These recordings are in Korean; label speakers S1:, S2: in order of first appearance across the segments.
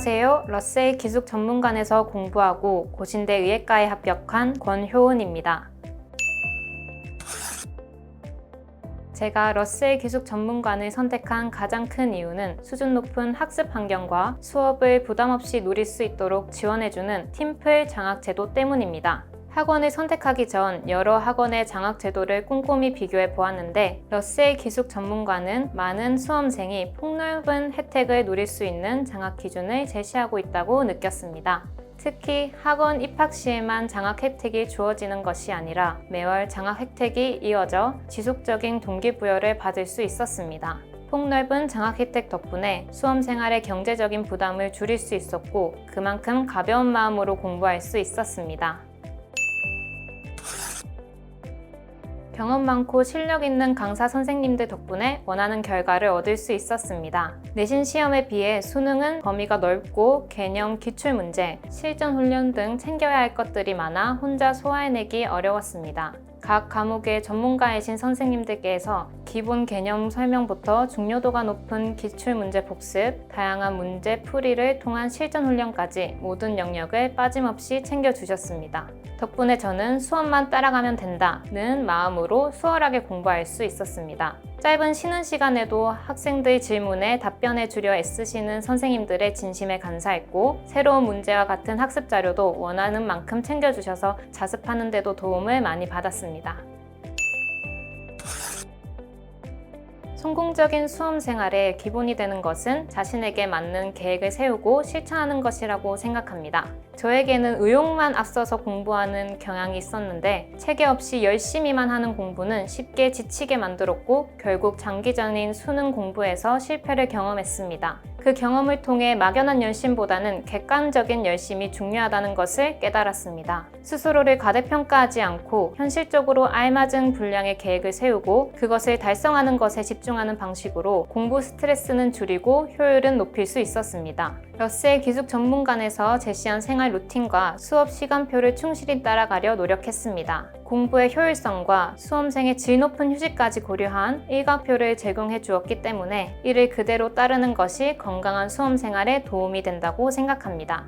S1: 안녕하세요. 러셀 기숙 전문관에서 공부하고 고신대 의예과에 합격한 권효은입니다. 제가 러셀 기숙 전문관을 선택한 가장 큰 이유는 수준 높은 학습 환경과 수업을 부담 없이 누릴 수 있도록 지원해주는 팀플 장학 제도 때문입니다. 학원을 선택하기 전 여러 학원의 장학 제도를 꼼꼼히 비교해 보았는데 러셀 기숙 전문가는 많은 수험생이 폭넓은 혜택을 누릴 수 있는 장학 기준을 제시하고 있다고 느꼈습니다. 특히 학원 입학 시에만 장학 혜택이 주어지는 것이 아니라 매월 장학 혜택이 이어져 지속적인 동기부여를 받을 수 있었습니다. 폭넓은 장학 혜택 덕분에 수험 생활의 경제적인 부담을 줄일 수 있었고 그만큼 가벼운 마음으로 공부할 수 있었습니다. 경험 많고 실력 있는 강사 선생님들 덕분에 원하는 결과를 얻을 수 있었습니다. 내신 시험에 비해 수능은 범위가 넓고 개념, 기출 문제, 실전 훈련 등 챙겨야 할 것들이 많아 혼자 소화해내기 어려웠습니다. 각 과목의 전문가이신 선생님들께서 기본 개념 설명부터 중요도가 높은 기출 문제 복습, 다양한 문제 풀이를 통한 실전 훈련까지 모든 영역을 빠짐없이 챙겨주셨습니다. 덕분에 저는 수업만 따라가면 된다는 마음으로 수월하게 공부할 수 있었습니다. 짧은 쉬는 시간에도 학생들 질문에 답변해 주려 애쓰시는 선생님들의 진심에 감사했고 새로운 문제와 같은 학습 자료도 원하는 만큼 챙겨주셔서 자습하는 데도 도움을 많이 받았습니다. 성공적인 수험 생활의 기본이 되는 것은 자신에게 맞는 계획을 세우고 실천하는 것이라고 생각합니다. 저에게는 의욕만 앞서서 공부하는 경향이 있었는데 체계 없이 열심히만 하는 공부는 쉽게 지치게 만들었고 결국 장기전인 수능 공부에서 실패를 경험했습니다. 그 경험을 통해 막연한 열심보다는 객관적인 열심이 중요하다는 것을 깨달았습니다. 스스로를 과대평가하지 않고 현실적으로 알맞은 분량의 계획을 세우고 그것을 달성하는 것에 집중하는 방식으로 공부 스트레스는 줄이고 효율은 높일 수 있었습니다. 러셀 기숙 전문관에서 제시한 생활 루틴과 수업 시간표를 충실히 따라가려 노력했습니다. 공부의 효율성과 수험생의 질 높은 휴식까지 고려한 일각표를 제공해 주었기 때문에 이를 그대로 따르는 것이 건강한 수험 생활에 도움이 된다고 생각합니다.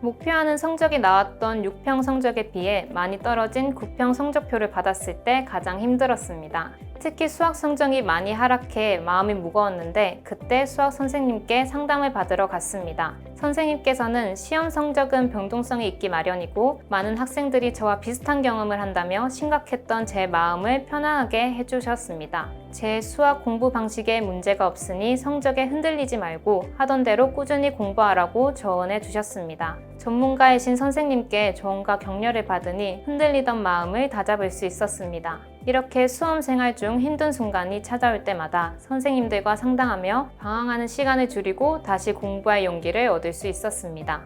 S1: 목표하는 성적이 나왔던 6평 성적에 비해 많이 떨어진 9평 성적표를 받았을 때 가장 힘들었습니다. 특히 수학 성적이 많이 하락해 마음이 무거웠는데 그때 수학 선생님께 상담을 받으러 갔습니다. 선생님께서는 시험 성적은 변동성이 있기 마련이고 많은 학생들이 저와 비슷한 경험을 한다며 심각했던 제 마음을 편안하게 해주셨습니다. 제 수학 공부 방식에 문제가 없으니 성적에 흔들리지 말고 하던 대로 꾸준히 공부하라고 조언해 주셨습니다. 전문가이신 선생님께 조언과 격려를 받으니 흔들리던 마음을 다잡을 수 있었습니다. 이렇게 수험 생활 중 힘든 순간이 찾아올 때마다 선생님들과 상담하며 방황하는 시간을 줄이고 다시 공부할 용기를 얻을 수 있었습니다.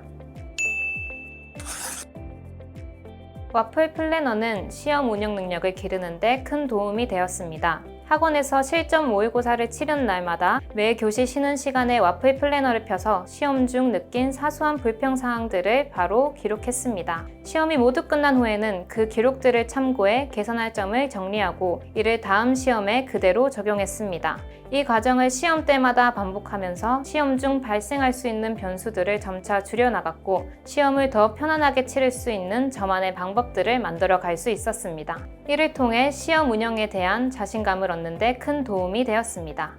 S1: 와플 플래너는 시험 운영 능력을 기르는데 큰 도움이 되었습니다. 학원에서 실전 모의고사를 치른 날마다 매 교시 쉬는 시간에 와플 플래너를 펴서 시험 중 느낀 사소한 불평 사항들을 바로 기록했습니다. 시험이 모두 끝난 후에는 그 기록들을 참고해 개선할 점을 정리하고 이를 다음 시험에 그대로 적용했습니다. 이 과정을 시험 때마다 반복하면서 시험 중 발생할 수 있는 변수들을 점차 줄여나갔고 시험을 더 편안하게 치를 수 있는 저만의 방법들을 만들어 갈 수 있었습니다. 이를 통해 시험 운영에 대한 자신감을 얻는 데 큰 도움이 되었습니다.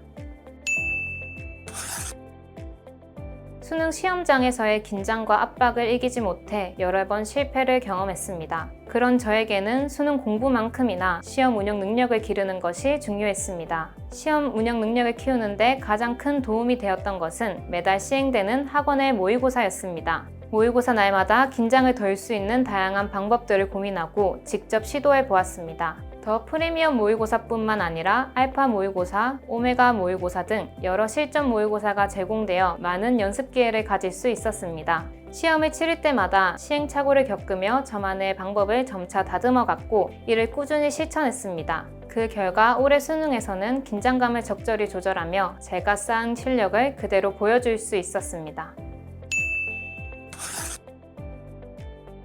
S1: 수능 시험장에서의 긴장과 압박을 이기지 못해 여러 번 실패를 경험했습니다. 그런 저에게는 수능 공부만큼이나 시험 운영 능력을 기르는 것이 중요했습니다. 시험 운영 능력을 키우는데 가장 큰 도움이 되었던 것은 매달 시행되는 학원의 모의고사였습니다. 모의고사 날마다 긴장을 덜 수 있는 다양한 방법들을 고민하고 직접 시도해 보았습니다. 더 프리미엄 모의고사뿐만 아니라 알파 모의고사, 오메가 모의고사 등 여러 실전 모의고사가 제공되어 많은 연습 기회를 가질 수 있었습니다. 시험을 치를 때마다 시행착오를 겪으며 저만의 방법을 점차 다듬어 갔고 이를 꾸준히 실천했습니다. 그 결과 올해 수능에서는 긴장감을 적절히 조절하며 제가 쌓은 실력을 그대로 보여줄 수 있었습니다.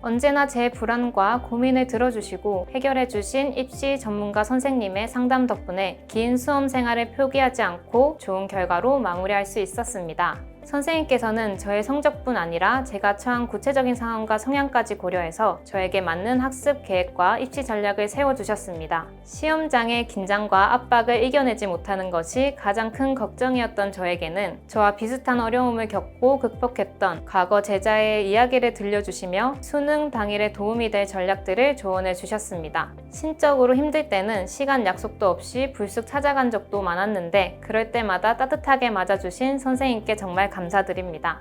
S1: 언제나 제 불안과 고민을 들어주시고 해결해주신 입시 전문가 선생님의 상담 덕분에 긴 수험 생활을 포기하지 않고 좋은 결과로 마무리할 수 있었습니다. 선생님께서는 저의 성적뿐 아니라 제가 처한 구체적인 상황과 성향까지 고려해서 저에게 맞는 학습 계획과 입시 전략을 세워주셨습니다. 시험장의 긴장과 압박을 이겨내지 못하는 것이 가장 큰 걱정이었던 저에게는 저와 비슷한 어려움을 겪고 극복했던 과거 제자의 이야기를 들려주시며 수능 당일에 도움이 될 전략들을 조언해 주셨습니다. 심적으로 힘들 때는 시간 약속도 없이 불쑥 찾아간 적도 많았는데 그럴 때마다 따뜻하게 맞아주신 선생님께 정말 감사드립니다.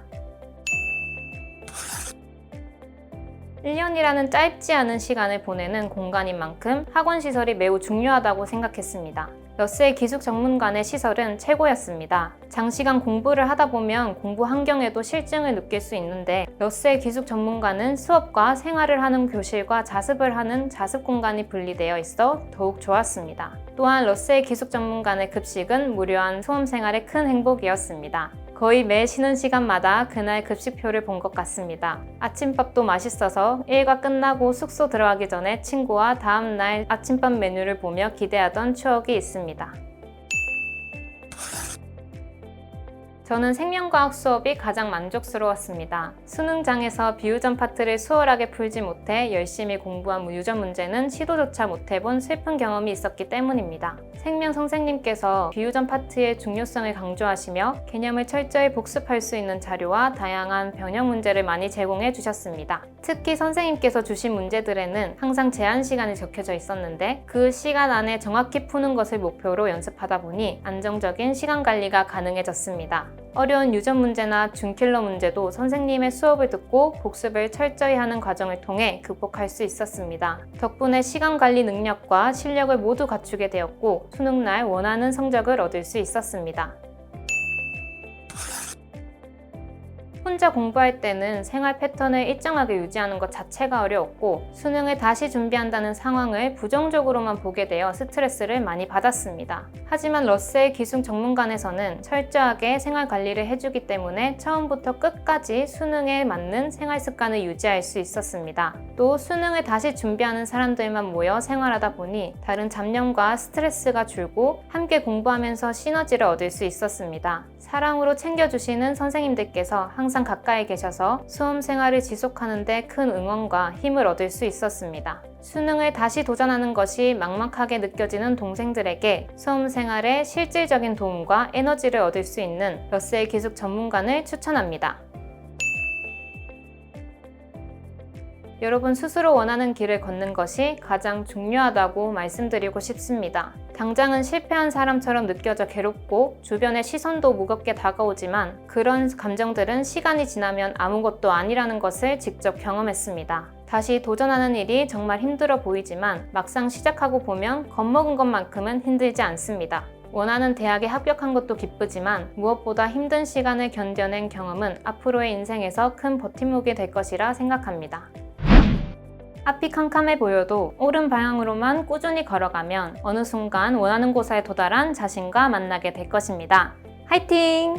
S1: 1년이라는 짧지 않은 시간을 보내는 공간인 만큼 학원 시설이 매우 중요하다고 생각했습니다. 러셀 기숙 전문관의 시설은 최고였습니다. 장시간 공부를 하다 보면 공부 환경에도 실증을 느낄 수 있는데 러셀 기숙 전문관은 수업과 생활을 하는 교실과 자습을 하는 자습 공간이 분리되어 있어 더욱 좋았습니다. 또한 러셀 기숙 전문관의 급식은 무료한 수험 생활의 큰 행복이었습니다. 거의 매 쉬는 시간마다 그날 급식표를 본 것 같습니다. 아침밥도 맛있어서 일과 끝나고 숙소 들어가기 전에 친구와 다음날 아침밥 메뉴를 보며 기대하던 추억이 있습니다. 저는 생명과학 수업이 가장 만족스러웠습니다. 수능장에서 비유점 파트를 수월하게 풀지 못해 열심히 공부한 유전 문제는 시도조차 못해본 슬픈 경험이 있었기 때문입니다. 생명 선생님께서 비유점 파트의 중요성을 강조하시며 개념을 철저히 복습할 수 있는 자료와 다양한 변형 문제를 많이 제공해 주셨습니다. 특히 선생님께서 주신 문제들에는 항상 제한 시간이 적혀져 있었는데 그 시간 안에 정확히 푸는 것을 목표로 연습하다 보니 안정적인 시간 관리가 가능해졌습니다. 어려운 유전 문제나 준킬러 문제도 선생님의 수업을 듣고 복습을 철저히 하는 과정을 통해 극복할 수 있었습니다. 덕분에 시간 관리 능력과 실력을 모두 갖추게 되었고 수능날 원하는 성적을 얻을 수 있었습니다. 혼자 공부할 때는 생활 패턴을 일정하게 유지하는 것 자체가 어려웠고 수능을 다시 준비한다는 상황을 부정적으로만 보게 되어 스트레스를 많이 받았습니다. 하지만 러셀 기숙 전문관에서는 철저하게 생활 관리를 해주기 때문에 처음부터 끝까지 수능에 맞는 생활 습관을 유지할 수 있었습니다. 또 수능을 다시 준비하는 사람들만 모여 생활하다 보니 다른 잡념과 스트레스가 줄고 함께 공부하면서 시너지를 얻을 수 있었습니다. 사랑으로 챙겨주시는 선생님들께서 항상 가까이 계셔서 수험 생활을 지속하는데 큰 응원과 힘을 얻을 수 있었습니다. 수능을 다시 도전하는 것이 막막하게 느껴지는 동생들에게 수험 생활에 실질적인 도움과 에너지를 얻을 수 있는 러셀 기숙 전문관을 추천합니다. 여러분 스스로 원하는 길을 걷는 것이 가장 중요하다고 말씀드리고 싶습니다. 당장은 실패한 사람처럼 느껴져 괴롭고 주변의 시선도 무겁게 다가오지만 그런 감정들은 시간이 지나면 아무것도 아니라는 것을 직접 경험했습니다. 다시 도전하는 일이 정말 힘들어 보이지만 막상 시작하고 보면 겁먹은 것만큼은 힘들지 않습니다. 원하는 대학에 합격한 것도 기쁘지만 무엇보다 힘든 시간을 견뎌낸 경험은 앞으로의 인생에서 큰 버팀목이 될 것이라 생각합니다. 앞이 캄캄해 보여도 옳은 방향으로만 꾸준히 걸어가면 어느 순간 원하는 곳에 도달한 자신과 만나게 될 것입니다. 화이팅!